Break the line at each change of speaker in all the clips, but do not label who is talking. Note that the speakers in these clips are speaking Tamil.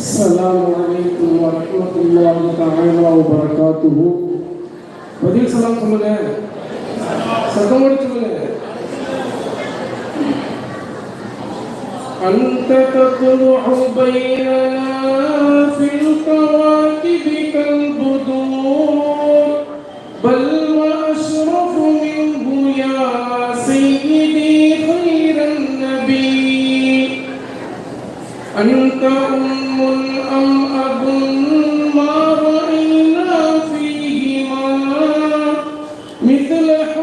السلام عليكم ورحمة الله تعالى وبركاته பதில் சலாம் சொல்லுங்க சத்தமோடு சொல்லுங்க أنت تطلع بيننا في الكواكب كالبدور بل وأشرف منه يا سيدي خير النبي أنت أم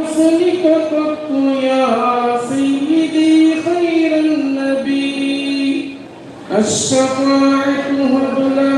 مثل حسنك قط يا سيدي خير النبي. الشفاعة هب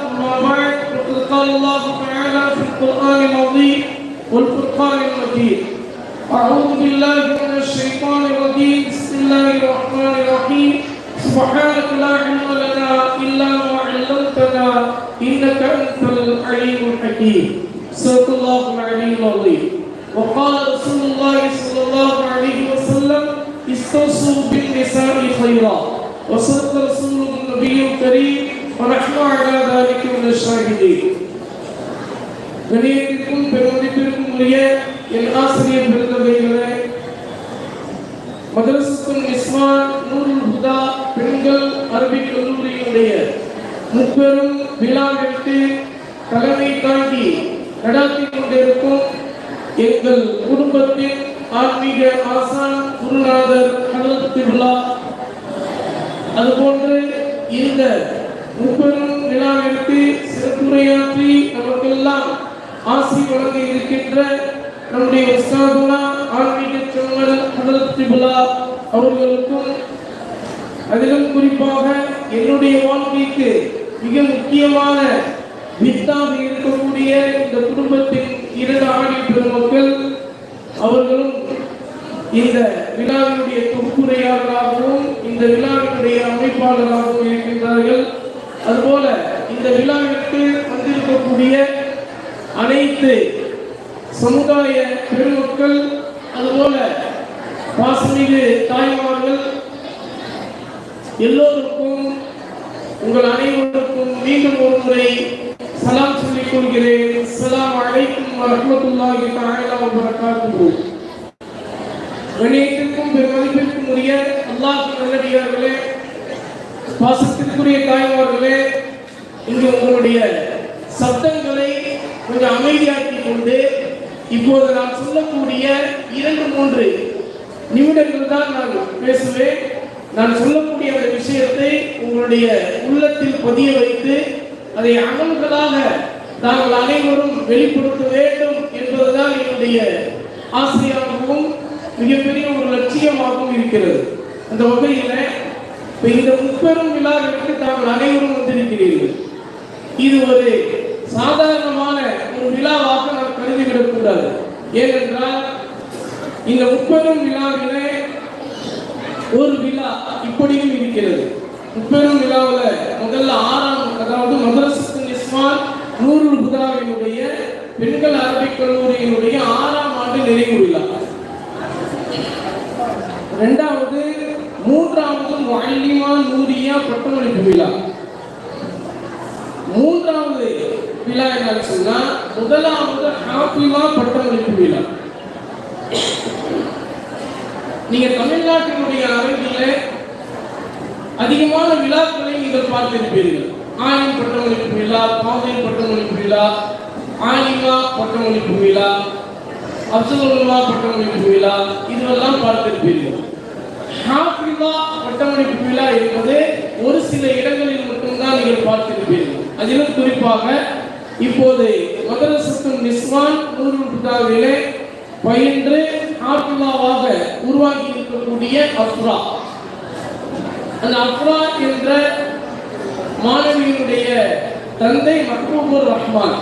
أما بعد فقد قال الله تعالى في القرآن العظيم والفرقان المجيد أعوذ بالله من الشيطان الرجيم بسم الله الرحمن الرحيم سبحانك لا علم لنا إلا ما علمتنا إنك أنت العليم الحكيم صدق الله العلي العظيم وقال رسول الله صلى الله عليه وسلم استوصوا بالنساء خيرا செய்தி. பெருமதிப்பிற்கும் உரிய என் ஆசிரியர் பெருந்தவைகளே மதரசத்துல் இஸ்மான் நூல் ஹுதா பெண்கள் அரபிக் கல்லூரியினுடைய முப்பெரும் விழாவிற்கு தலைமை தாங்கி நடாத்தி கொண்டிருக்கும் எங்கள் குடும்பத்தின் ஆன்மீக ஆசான் குருநாதர் கடல் திருவிழா. அதுபோன்று இந்த முப்பெரும் விழாவிற்கு சிறப்புரையாற்றி நமக்கெல்லாம் ஆசி வழங்க இருக்கின்ற நம்முடைய உஸ்தாதுனா ஆன்மீக சோழர் ஹதரத் திபுலா அவர்களுக்கும் அதிலும் குறிப்பாக என்னுடைய வாழ்க்கைக்கு மிக முக்கியமான வித்தாக இருக்கக்கூடிய இந்த குடும்பத்தின் இரண்டு ஆடி பெருமக்கள் அவர்களும் இந்த விழாவினுடைய தொகுப்புரையாளராகவும் இந்த விழாவினுடைய அமைப்பாளராகவும் இருக்கின்றார்கள். அதுபோல இந்த விழாவிற்கு வந்திருக்கக்கூடிய அனைத்து சமுதாய பெருமக்கள் அதுபோல பாசமிகு தாய்மார்கள் எல்லோருக்கும் உங்கள் அனைவருக்கும் மீண்டும் ஒரு முறை சலாம் சொல்லிக் கொள்கிறேன். சலாம் அழைக்கும் வரஹ்மத்துல்லாஹி தஆலா வ பரகாத்துஹு கணியத்திற்கும் பெருமதிப்பிற்கும் உரிய அல்லாஹ் நல்லடியார்களே பாசத்திற்குரிய தாய்மார்களே இங்கு உங்களுடைய சத்தங்களை கொஞ்சம் அமைதியாக்கி கொண்டு இப்போது நான் சொல்லக்கூடிய இரண்டு மூன்று நிமிடங்கள் தான் நான் பேசுவேன். நான் சொல்லக்கூடிய அந்த விஷயத்தை உங்களுடைய உள்ளத்தில் பதிய வைத்து அதை அமல்களாக நாங்கள் அனைவரும் வெளிப்படுத்த வேண்டும் என்பதுதான் என்னுடைய ஆசையாகவும் மிகப்பெரிய ஒரு லட்சியமாகவும் இருக்கிறது. அந்த வகையில் இப்போ இந்த முப்பெரும் விழாவிற்கு தாங்கள் அனைவரும் வந்திருக்கிறீர்கள். இது ஒரு சாதாரணமான ஒரு விழாவாக நாம் கருதிவிடக் கூடாது ஏனென்றால் இந்த முப்பெரும் விழாவிலே ஒரு விழா இப்படியும் இருக்கிறது. முப்பெரும் விழாவில் முதல்ல ஆறாம் அதாவது மதரசத்தின் இஸ்மான் நூறு புதாவினுடைய பெண்கள் அரபிக் கல்லூரியினுடைய ஆறாம் ஆண்டு நிறைவு விழா. இரண்டாவது மூன்றாவது முஅல்லிமா நூரியா பட்டமளிப்பு விழா மூன்றாவது விழா என்னன்னு சொன்னா முதலாவது ஹாஃபிமா பட்டமளிப்பு விழா நீங்க தமிழ்நாட்டினுடைய அரங்கில அதிகமான விழாக்களை நீங்கள் பார்த்திருப்பீர்கள். ஆயின் பட்டமளிப்பு விழா பாதை பட்டமளிப்பு விழா ஆலிமா பட்டமளிப்பு விழா அப்சலுல்லா பட்டமளிப்பு விழா இதுவெல்லாம் பார்த்திருப்பீர்கள். ஹாஃபிலா பட்டமளிப்பு விழா என்பது ஒரு சில இடங்களில் மட்டும்தான் நீங்கள் பார்த்திருப்பீர்கள். அதிலும் குறிப்பாக இப்போது மதரசத்தும் நிஸ்வான் நூறுதாவிலே பயின்று ஹாஃபிலாவாக உருவாக்கி இருக்கக்கூடிய அப்ரா அந்த அப்ரா என்ற மாணவியினுடைய தந்தை மஹ்பூபுர் ரஹ்மான்.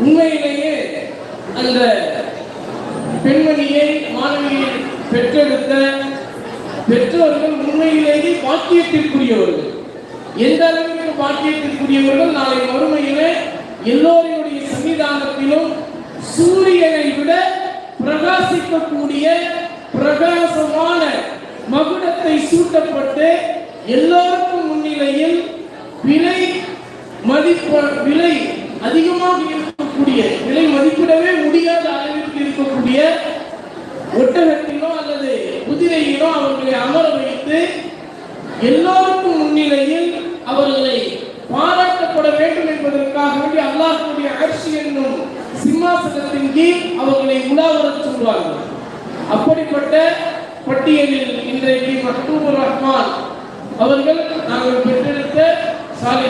உண்மையிலேயே அந்த பெண்மணியை மாணவியை பெற்றெடுத்த பெற்றோர்கள் உண்மையிலேயே பாக்கியத்திற்குரியவர்கள். எந்த அளவிற்கு பாக்கியத்திற்குரியவர்கள் நாளை வறுமையிலே எல்லோருடைய சன்னிதானத்திலும் சூரியனை விட பிரகாசிக்கக்கூடிய பிரகாசமான மகுடத்தை சூட்டப்பட்டு எல்லோருக்கும் முன்னிலையில் விலை மதிப்பு விலை அதிகமாக இருக்கக்கூடிய விலை மதிப்பிடவே முடியாத அளவிற்கு இருக்கக்கூடிய ஒட்டகத்திலோ அல்லது குதிரையிலோ அவர்களை அமர வைத்து எல்லோருக்கும் முன்னிலையில் அவர்களை பாராட்டப்பட வேண்டும் அவர்களுக்காக வேண்டி அல்லாஹ்வுடைய அரசு என்னும் சிம்மாசனத்தின் கீழ் அவர்களை உலாவரச் சொல்வார்கள். அப்படிப்பட்ட பட்டியலில் இன்றைக்கு மக்தூபுர் ரஹ்மான் அவர்கள் நாங்கள் பெற்றெடுத்த சாலை